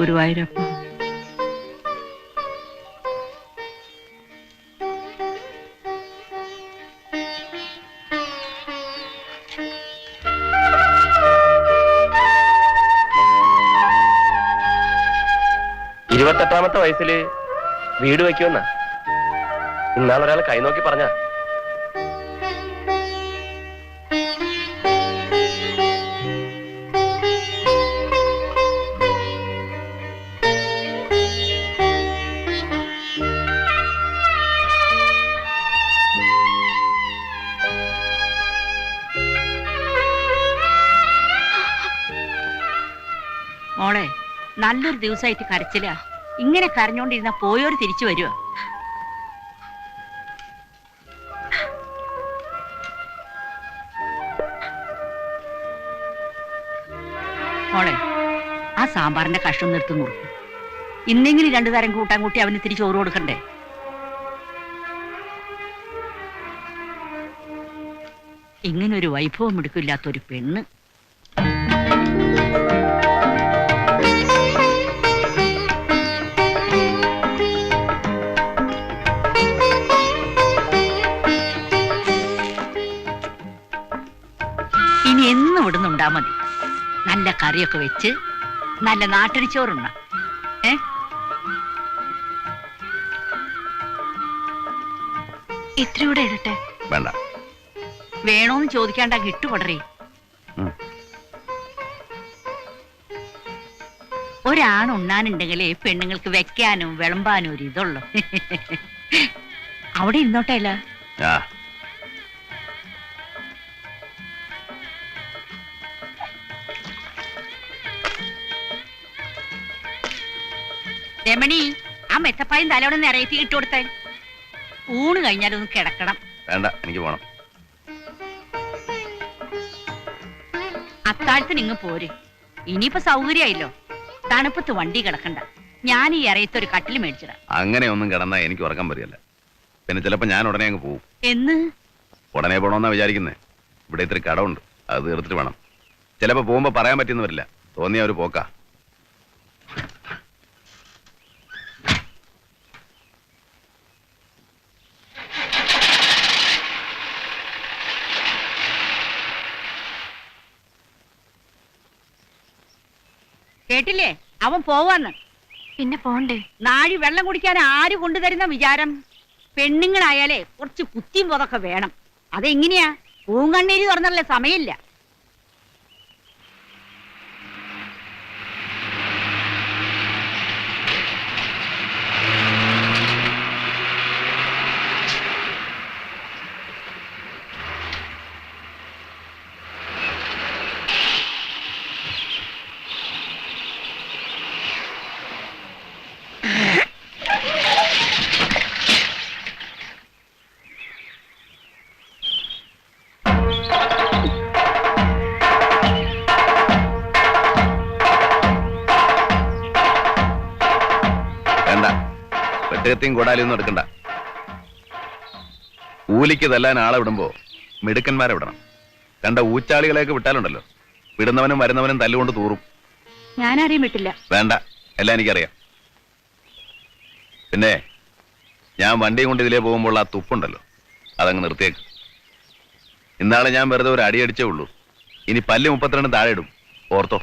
ഗുരുവായൂരപ്പ. ഇരുപത്തെട്ടാമത്തെ വയസ്സിൽ വീട് വെക്കുമെന്ന. ഇന്നാളൊരാൾ കൈ നോക്കി പറഞ്ഞ. നല്ലൊരു ദിവസമായിട്ട് കരച്ചിലാ. ഇങ്ങനെ കരഞ്ഞോണ്ടിരുന്ന പോയോര് തിരിച്ചു വരുമോ മോളെ ആ സാമ്പാറിന്റെ കഷ്ണം നിർത്തി കൊടുക്കും. ഇന്നെങ്കിലും രണ്ടു തരം കൂട്ടാൻ കൂട്ടി അവന് തിരിച്ചു ചോറ് കൊടുക്കണ്ടേ? ഇങ്ങനൊരു വൈഭവം എടുക്കില്ലാത്തൊരു പെണ്ണ്. കറിയൊക്കെ വെച്ച് നല്ല നാട്ടിൽ ഏ? ഇത്രയൂടെ ഇടട്ടെ? വേണ്ട. വേണോന്ന് ചോദിക്കാണ്ട കിട്ടുപടറി ഉം. ഒരാണുണ്ണാനുണ്ടെങ്കിലേ പെണ്ണുങ്ങൾക്ക് വെക്കാനും വിളമ്പാനും ഒരു ഇതുള്ളു. അവിടെ ഇരുന്നോട്ടെ മെത്തപ്പായും തലോടെ നിറയത്തി ഇട്ട് കൊടുത്തേ. ഊണ് കഴിഞ്ഞാലൊന്ന് കിടക്കണം. വേണ്ട എനിക്ക് പോണം. അത്താഴത്തിന് ഇങ്ങ് പോര്. ഇനിയിപ്പോ സൗകര്യമായില്ലോ. തണുപ്പത്ത് വണ്ടി കിടക്കണ്ട. ഞാൻ ഈ ഇറയത്ത് ഒരു കട്ടിൽ മേടിച്ചിടാം. അങ്ങനെ ഒന്നും കിടന്നാ എനിക്ക് ഉറക്കം വരികയല്ല. പിന്നെ ചിലപ്പോ ഞാൻ ഉടനെ അങ്ങ് പോകും എന്ന്? ഉടനെ പോണോന്നാ വിചാരിക്കുന്നേ. ഇവിടെ ഇത്തിരി കടമുണ്ട്. അത് തീർത്തിട്ട് വേണം. ചിലപ്പോ പോകുമ്പോ പറയാൻ പറ്റിയെന്ന് വരില്ല. തോന്നിയ ഒരു പോക്കാ. കേട്ടില്ലേ? അവൻ പോവാന്ന്. പിന്നെ പോണ്ടേ? നാഴി വെള്ളം കുടിക്കാൻ ആര് കൊണ്ടുതരുന്ന വിചാരം? പെണ്ണുങ്ങളായാലേ കുറച്ച് കുത്തിയും പോതൊക്കെ വേണം. അതെങ്ങനെയാ? പൂങ്കണ്ണീര് തുറന്നല്ലേ സമയമില്ല. വെട്ടുകത്തിയും കൂടാലിയൊന്നും എടുക്കണ്ട. കൂലിക്ക് തല്ലാൻ ആളെ വിടുമ്പോ മിടുക്കന്മാരെ വിടണം. കണ്ട ഊച്ചാളികളെയൊക്കെ വിട്ടാലുണ്ടല്ലോ. വിടുന്നവനും വരുന്നവനും തല്ലുകൊണ്ട് തൂറും. ഞാനാരെയും വിട്ടില്ല. വേണ്ട. എല്ലാം എനിക്കറിയാം. പിന്നെ ഞാൻ വണ്ടിയും കൊണ്ട് ഇതിലേ പോകുമ്പോൾ ആ തുപ്പുണ്ടല്ലോ. അതങ്ങ് നിർത്തിയേക്ക്. ഇന്നാളെ ഞാൻ വെറുതെ ഒരു അടിയടിച്ചേ ഉള്ളൂ. ഇനി പല്ല് മുപ്പത്തിരണ്ട് താഴെ ഇടും. ഓർത്തോ.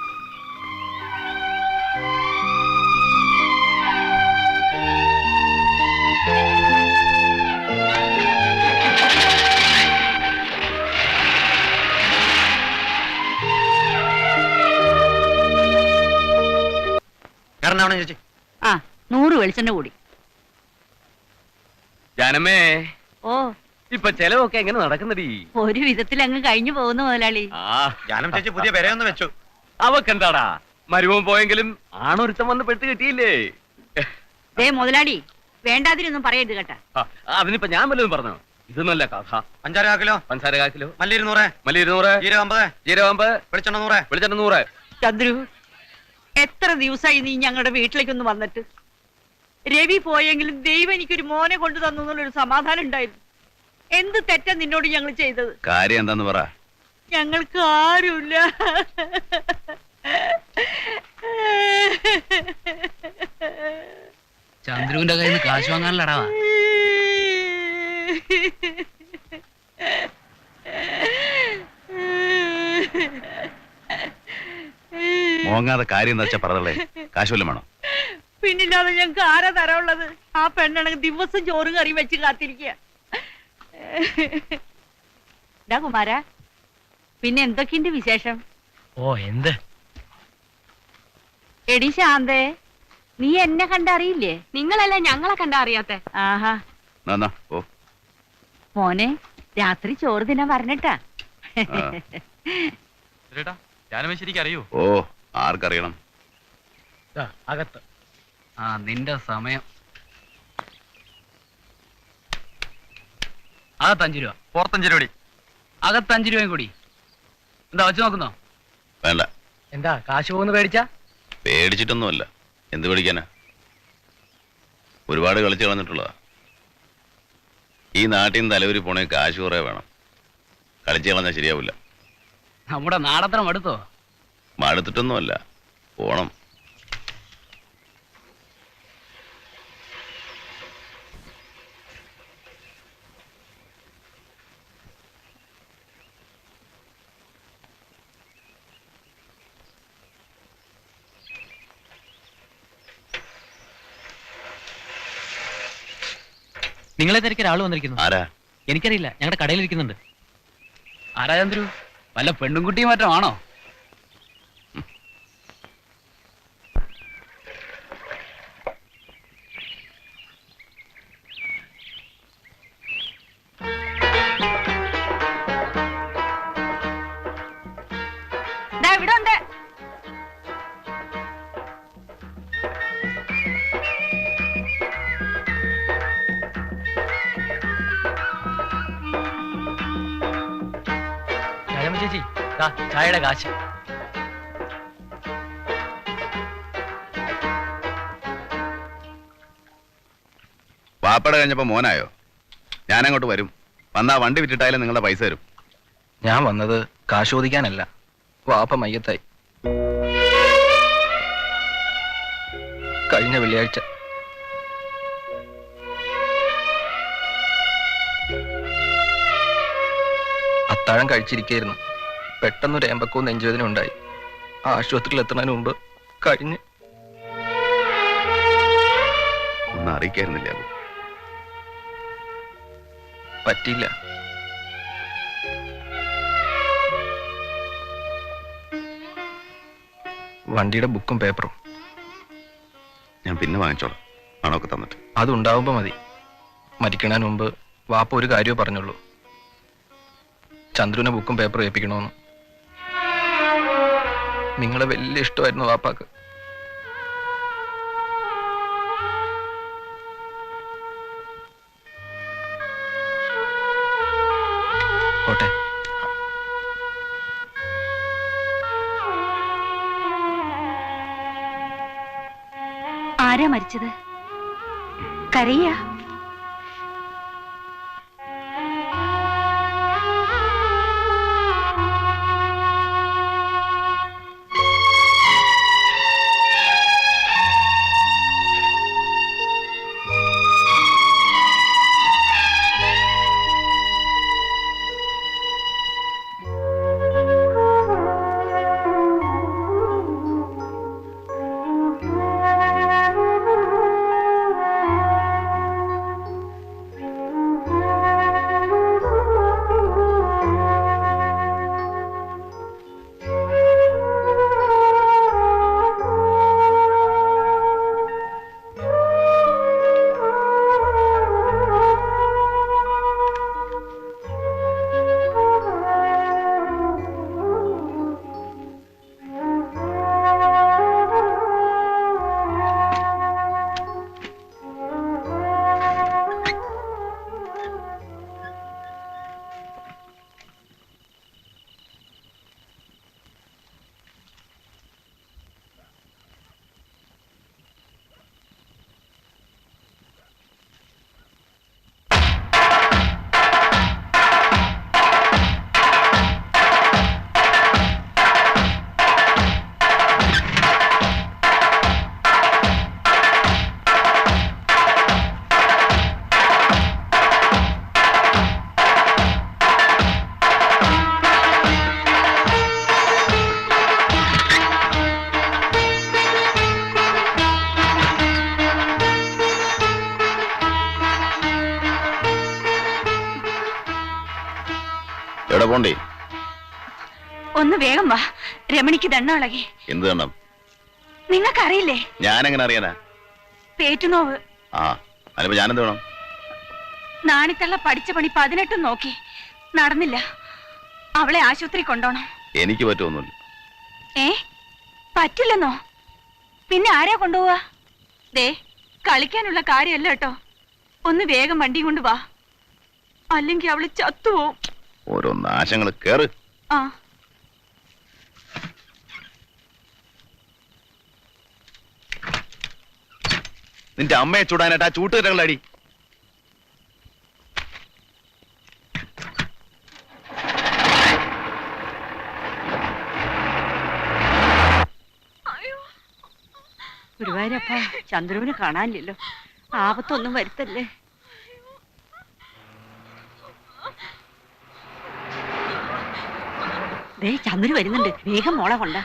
എറണാകുളം ചേച്ചി? ആ നൂറ് വെളിച്ചെണ്ണ കൂടി. ജനമേ ഓ. ഇപ്പൊ ചെലവൊക്കെ എങ്ങനെ നടക്കുന്നടി? ഒരു വിധത്തിൽ അങ്ങ് കഴിഞ്ഞു പോകുന്നു മുതലാളി. ആ. ജാനം ചേച്ചി പുതിയ പെരയൊന്ന് വെച്ചു. അവക്കെന്താടാ? മരുമോൻ പോയെങ്കിലും ആണൊരുത്തം വന്ന് പെട്ട് കിട്ടിയില്ലേ? ദേ മുതലാളി വേണ്ടാതിരൊന്നും പറയരുത് കേട്ടാ. ആ, അതിനിപ്പോ ഞാൻ വല്ലതും പറഞ്ഞോ? ഇത് നല്ല കഥ. അഞ്ചാറ് കിലോ പഞ്ചസാര കാക്കിലോ? കിലോ മല്ലി ഇരുന്നൂറ്. മല്ലി ഇരുന്നൂറ്. ജീരകം അമ്പത്. ജീരകമ്പ് വെളിച്ചെണ്ണ നൂറ്. വെളിച്ചെണ്ണ നൂറ്. ചന്ദ്രു എത്ര ദിവസമായി നീ ഞങ്ങളുടെ വീട്ടിലേക്കൊന്ന് വന്നിട്ട്? രവി പോയെങ്കിലും ദൈവം എനിക്കൊരു മോനെ കൊണ്ടു തന്നു എന്നുള്ളൊരു സമാധാനം ഉണ്ടായിരുന്നു. എന്ത് തെറ്റാ നിന്നോട് ഞങ്ങൾ ചെയ്തത്? കാര്യം എന്താന്ന് പറ. ഞങ്ങൾക്ക് ആരുമില്ല. ചന്ദ്രുവിന്റെ കയ്യിൽ നിന്ന് കാശ് വാങ്ങാനല്ലടാ മോങ്ങാതെ കാര്യം എന്താ വെച്ചാ പറഞ്ഞേ കാശുവല്ലം വേണോ? പിന്നില്ലാതെ ഞങ്ങൾക്ക് ആരാ തരാനുള്ളത്? ആ പെണ്ണാണെങ്കിൽ ദിവസം ചോറും കറിയും വെച്ച് കാത്തിരിക്കുക. കുമാര പിന്നെ എന്തൊക്കെയുണ്ട് വിശേഷം? ഓ എന്ത്? എടി ശാന്തേ നീ എന്നെ കണ്ടറിയില്ലേ? നിങ്ങളല്ല ഞങ്ങളെ കണ്ടറിയാത്ത? ആഹാ. മോനെ രാത്രി ചോറ് തിന്നാൻ പറഞ്ഞിട്ടാ. അറിയൂ ഓ. ആർക്കറിയണം? അകത്ത്. ആ നിന്റെ സമയം. അകത്ത് അഞ്ചു രൂപ. പുറത്തഞ്ച് രൂപ അകത്ത് അഞ്ചു രൂപയും കൂടി. എന്താ വെച്ച് നോക്കുന്നോ? വേണ്ട. എന്താ കാശ് പോകുന്നു പേടിച്ചാ? പേടിച്ചിട്ടൊന്നുമല്ല. എന്ത് പേടിക്കാനാ? ഒരുപാട് കളിച്ചു കളഞ്ഞിട്ടുള്ളതാ. ഈ നാട്ടിൽ നിന്ന് തലവരി പോണേ കാശ് കുറേ വേണം. കളിച്ചു കളഞ്ഞാൽ ശരിയാവില്ല. നമ്മുടെ നാടത്രം എടുത്തോ മടുത്തിട്ടൊന്നുമല്ല പോണം. നിങ്ങളെ തിരക്കി ഒരാൾ വന്നിരിക്കുന്നു. ആരാ? എനിക്കറിയില്ല. ഞങ്ങളുടെ കടയിൽ ഇരിക്കുന്നുണ്ട് ആരാ ചന്ദ്രു? വല്ല പെണ്ണും കുട്ടിയും മറ്റോ ആണോ? ചേച്ചി ചായയുടെ കാശ്. വാപ്പട കഴിഞ്ഞപ്പോ മോനായോ? ഞാനങ്ങോട്ട് വരും. വന്നാ വണ്ടി വിറ്റിട്ടായാലും നിങ്ങളുടെ പൈസ തരും. ഞാൻ വന്നത് കാശ് ചോദിക്കാനല്ല. വാപ്പ മയ്യത്തായി. കഴിഞ്ഞ വെള്ളിയാഴ്ച. അത്താഴം കഴിച്ചിരിക്കായിരുന്നു. പെട്ടെന്നൊരു ഏമ്പക്കവും നെഞ്ചുവേദന ഉണ്ടായി. ആശുപത്രിയിൽ എത്തുന്നതിന് മുമ്പ് കഴിഞ്ഞ്. ഒന്നും അറിയിക്കായിരുന്നില്ല അബു. പറ്റിയില്ല. വണ്ടിയുടെ ബുക്കും പേപ്പറും. ഞാൻ പിന്നെ വാങ്ങിച്ചോളാം. പണമൊക്കെ തന്നിട്ട്. അതുണ്ടാവുമ്പോ മതി. മരിക്കണതിന് മുമ്പ് വാപ്പ ഒരു കാര്യമേ പറഞ്ഞുള്ളൂ. ചന്ദ്രുവിനെ ബുക്കും പേപ്പറും ഏൽപ്പിക്കണമെന്ന് നിങ്ങളെ വലിയ ഇഷ്ടമായിരുന്നു വാപ്പാക്ക്. പോട്ടെ. ആരാ മരിച്ചത്? കരയ്യ പോണ്ടേ? ഒന്ന് വേഗം വാ. രമണിക്ക് ദണ്ണ ഇളകി എന്ത് നിങ്ങൾക്ക് നിങ്ങൾക്കറിയില്ലേ? ഞാൻ എങ്ങനെ അറിയാനാ? പേറ്റുനോവ്. ആ അതിനിപ്പോ ഞാനെന്ത് വേണം? നാണിത്തള്ള പഠിച്ച പണി പതിനെട്ടും നോക്കി. നടന്നില്ല. അവളെ ആശുപത്രി കൊണ്ടോണം. എനിക്ക് പറ്റുമൊന്നുമില്ല ഏ? പറ്റില്ലെന്നോ? പിന്നെ ആരാ കൊണ്ടുപോവാ? ദേ കളിക്കാനുള്ള കാര്യമല്ല കേട്ടോ. ഒന്ന് വേഗം വണ്ടി കൊണ്ടുവാ അല്ലെങ്കിൽ അവൾ ചത്തുപോവും. ഓരോ നാശങ്ങൾ കേറ്. ആ. നിന്റെ അമ്മയെ ചൂടാനായിട്ട് ആ ചൂട്ടുകരകളടി ഗുരുവായൂരപ്പ ചന്ദ്രുവിനെ കാണാനില്ലല്ലോ. ആപത്തൊന്നും വരുത്തല്ലേ. ദേ ചന്ദ്രു വരുന്നുണ്ട്. വേഗം മോളെ കൊണ്ട.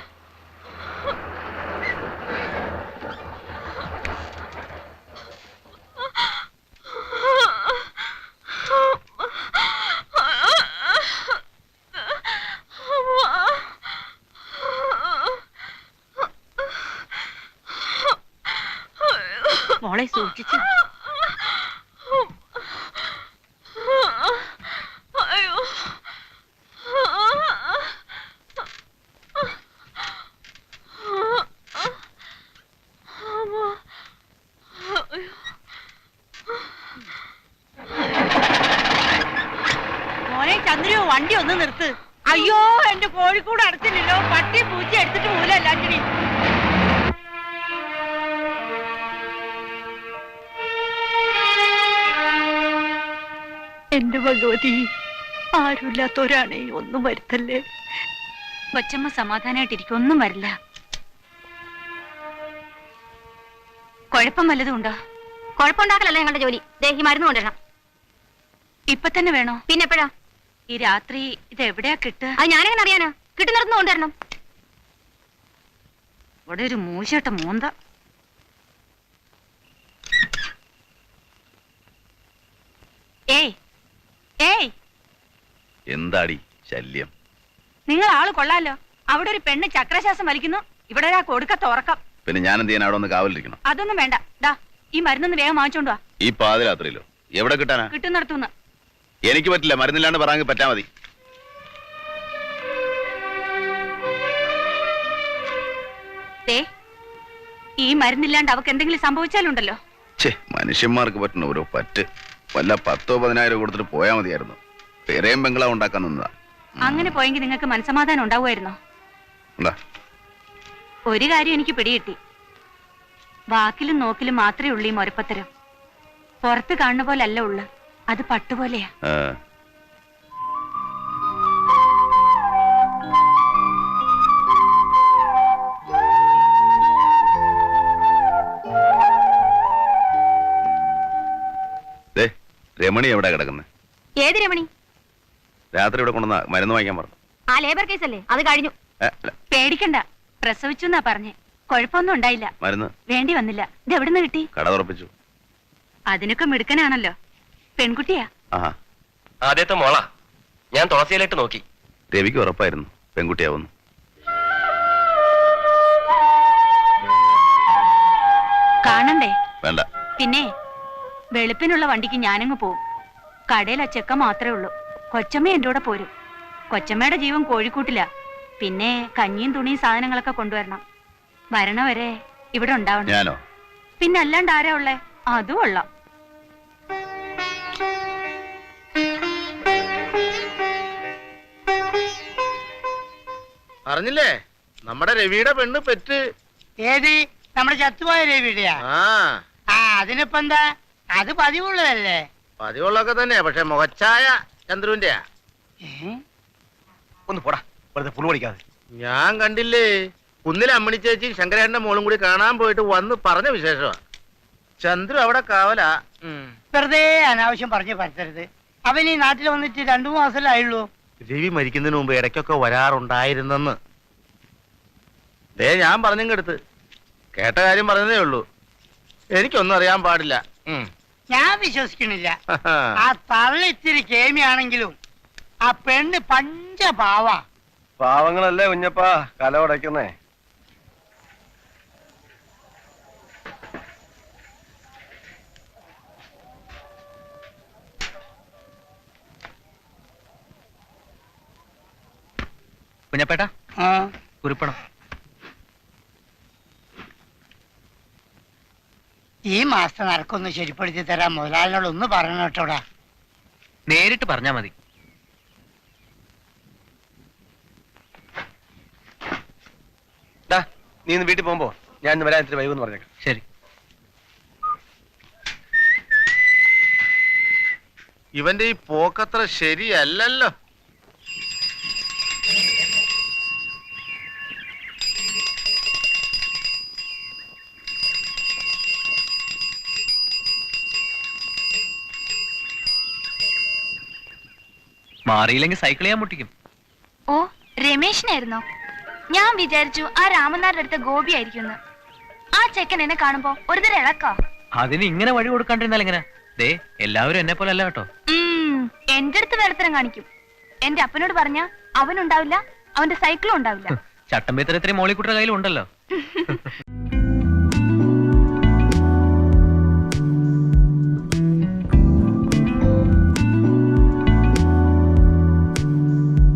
വണ്ടി ഒന്ന് നിർത്ത്. അയ്യോ എന്റെ കോഴിക്കൂട് അടച്ചില്ലല്ലോ. പട്ടി പൂച്ച എടുത്തിട്ട് പോലല്ല എല്ലാറ്റിനും എന്റെ ഭഗവതി ആരുമില്ലാത്തവരാണേ ഒന്നും വരുത്തല്ലേ? കൊച്ചമ്മ സമാധാനായിട്ടിരിക്കും ഒന്നും വരില്ല. കുഴപ്പം വല്ലതും ഉണ്ടോ? കുഴപ്പമുണ്ടാക്കലല്ല ഞങ്ങളുടെ ജോലി. ദേഹി മരുന്ന് കൊണ്ടുവരണം. ഇപ്പൊ തന്നെ വേണോ? പിന്നെപ്പോഴാ ഈ രാത്രി ഇത് എവിടെയാ കിട്ടുക? അത് ഞാനെങ്ങനെ അറിയാനാ? കിട്ടുന്നിടത്തുനിന്ന് കൊണ്ടുവരണം. ഇവിടെ ഒരു മൂശട്ട മൂന്ത. ഏയ് ഏയ്. എന്താടി ശല്യം? നിങ്ങൾ ആൾ കൊള്ളാലോ. അവിടെ ഒരു പെണ്ണ് ചക്രശ്വാസം വലിക്കുന്നു. ഇവിടെ ഒരാൾക്ക് ഒടുക്കത്ത് ഉറക്കം. പിന്നെ ഞാൻ എന്ത് ചെയ്യാൻ അവിടെ ഒന്ന് കാവലിരിക്കണം? അതൊന്നും വേണ്ട. ദാ ഈ മരുന്നൊന്ന് വേഗം വാങ്ങിച്ചോണ്ടുവാ ഈ പാതിരാത്രിയിലോ? എവിടെ കിട്ടാനാ? കിട്ടുന്നിടത്തുനിന്ന്. എനിക്ക് പറ്റില്ല. മരുന്നില്ലാണ്ട് പറയാൻ പറ്റാ മതി. ഈ മരുന്നില്ലാണ്ട് അവക്ക് എന്തെങ്കിലും സംഭവിച്ചാലുണ്ടല്ലോ. മനുഷ്യന്മാർക്ക് പറ്റുന്ന ഓരോ പറ്റ്. വല്ല പത്തോ പതിനായിരം കൊടുത്തിട്ട് പോയാ മതിയായിരുന്നു. പേരെയും ബംഗ്ലാവ് ഉണ്ടാക്കാൻ നിന്നതാ. അങ്ങനെ പോയെങ്കിൽ നിങ്ങൾക്ക് മനസമാധാനം ഉണ്ടാവുമായിരുന്നോ? ഒരു കാര്യം എനിക്ക് പിടികിട്ടി. വാക്കിലും നോക്കിലും മാത്രമേ ഉള്ളൂ ഈ മൊരപ്പത്തരം. പുറത്ത് കാണുന്ന പോലെ അല്ല ഉള്ളു. അത് പട്ടുപോലെയാ. രമണി എവിടെ കിടക്കുന്നത് ഏത് രമണി? രാത്രി ഇവിടെ കൊണ്ടുവന്ന മരുന്ന് വാങ്ങിക്കാൻ പറഞ്ഞു. ആ ലേബർ കേസ് അല്ലേ? അത് കഴിഞ്ഞു. പേടിക്കണ്ട. പ്രസവിച്ചു എന്നാ പറഞ്ഞേ. കുഴപ്പമൊന്നും ഉണ്ടായില്ല. മരുന്ന്? വേണ്ടി വന്നില്ല. ഇത് എവിടുന്ന് കിട്ടി? കട തുറപ്പിച്ചു. അതിനൊക്കെ മിടുക്കനാണല്ലോ. പെൺകുട്ടിയാ? ആഹാ. ആദ്യത്തെ മോളാ. ഞാൻ തുളസിയിലിട്ട് നോക്കി. രവിക്ക് ഉറപ്പായിരുന്നു. പെൺകുട്ടിയാവുന്നു. കാണണ്ടേ? വേണ്ട. പിന്നെ വെളുപ്പിനുള്ള വണ്ടിക്ക് ഞാനങ്ങ് പോവും. കടയിൽ ആ ചെക്ക മാത്രമേ ഉള്ളൂ. കൊച്ചമ്മ എന്റെ കൂടെ പോരും. കൊച്ചമ്മയുടെ ജീവൻ കോഴിക്കൂട്ടില്ല പിന്നെ കഞ്ഞിയും തുണിയും സാധനങ്ങളൊക്കെ കൊണ്ടുവരണം. വരണവരെ ഇവിടെ ഉണ്ടാവണം. ഞാനോ? പിന്നെ അല്ലാണ്ട് ആരാ ഉള്ളേ? അതും കൊള്ളാം. അറിഞ്ഞില്ലേ നമ്മുടെ രവിയുടെ പെണ്ണ് പെറ്റ്. ഏത്? നമ്മുടെ ചത്തുപോയ രവിയുടെയാ? ആ. ആ അതിനിപ്പോ എന്താ? അത് പതിവുള്ളതല്ലേ? പതിവുള്ളൊക്കെ തന്നെയാ പക്ഷെ മുഖച്ചായ ചന്ദ്രുവിന്റെയാ. ഏ? ഒന്ന് പോടാ വെറുതെ പുളു പഠിക്കാതെ ഞാൻ കണ്ടില്ലേ കുന്നിലെ അമ്മണി ചേച്ചി ശങ്കരേട്ടന്റെ മോളും കൂടി കാണാൻ പോയിട്ട് വന്ന് പറഞ്ഞ വിശേഷമാ. ചന്ദ്രു അവിടെ കാവലാ. ഉം. വെറുതെ അനാവശ്യം പറഞ്ഞു പരത്തരുത്. അവൻ ഈ നാട്ടിൽ വന്നിട്ട് രണ്ടു മാസമല്ലേ ആയുള്ളൂ? രവി മരിക്കുന്നതിന് മുമ്പ് ഇടയ്ക്കൊക്കെ വരാറുണ്ടായിരുന്നെന്ന്. ദേ ഞാൻ പറഞ്ഞെടുത്ത് കേട്ട കാര്യം പറഞ്ഞതേ ഉള്ളൂ. എനിക്കൊന്നും അറിയാൻ പാടില്ല. ഉം. ഞാൻ വിശ്വസിക്കണില്ല. ആ തള്ള ഇത്തിരി കേമിയാണെങ്കിലും ആ പെണ്ണ് പഞ്ച പാവ പാവങ്ങളല്ലേ കുഞ്ഞപ്പാ കല ഉടയ്ക്കുന്നേ? കുഞ്ഞപ്പേട്ട ആ. കുറിപ്പണം. ഈ മാസത്തെ നടക്കൊന്ന് ശരിപ്പെടുത്തി തരാൻ മുതലാളിനോട് ഒന്ന് പറയണം കേട്ടോടാ നേരിട്ട് പറഞ്ഞാ മതി. നീ ഇന്ന് വീട്ടിൽ പോകുമ്പോ ഞാൻ ഇന്ന് വരാൻ ഇത്തിരി വൈകുമെന്ന് പറഞ്ഞേക്കാം. ശരി. ഇവന്റെ ഈ പോക്കത്ര ശരിയല്ലല്ലോ. മാറിയില്ലെങ്കിൽ സൈക്കിൾ ചെയ്യാൻ മുട്ടിക്കും. ഓ രമേശിനായിരുന്നോ? ഞാൻ വിചാരിച്ചു ആ രാമനാരുടെ അടുത്ത ഗോപി ആയിരിക്കും ആ ചെക്കൻ എന്നെ കാണുമ്പോ ഒരു തരം ഇളക്കോ? അതിന് ഇങ്ങനെ വഴി കൊടുക്കാണ്ടിരുന്നാൽ എങ്ങനെ? ദേ എല്ലാവരും എന്നെ പോലെ അല്ല കേട്ടോ. ഉം, എന്റെ അടുത്ത് വേലത്തരം കാണിക്കും. എന്റെ അപ്പനോട് പറഞ്ഞ അവനുണ്ടാവില്ല അവന്റെ സൈക്കിളും ഉണ്ടാവില്ല. ചട്ടമ്പിത്തരത്തിന് മോളിക്കുട്ടിയുടെ കയ്യിലുണ്ടല്ലോ.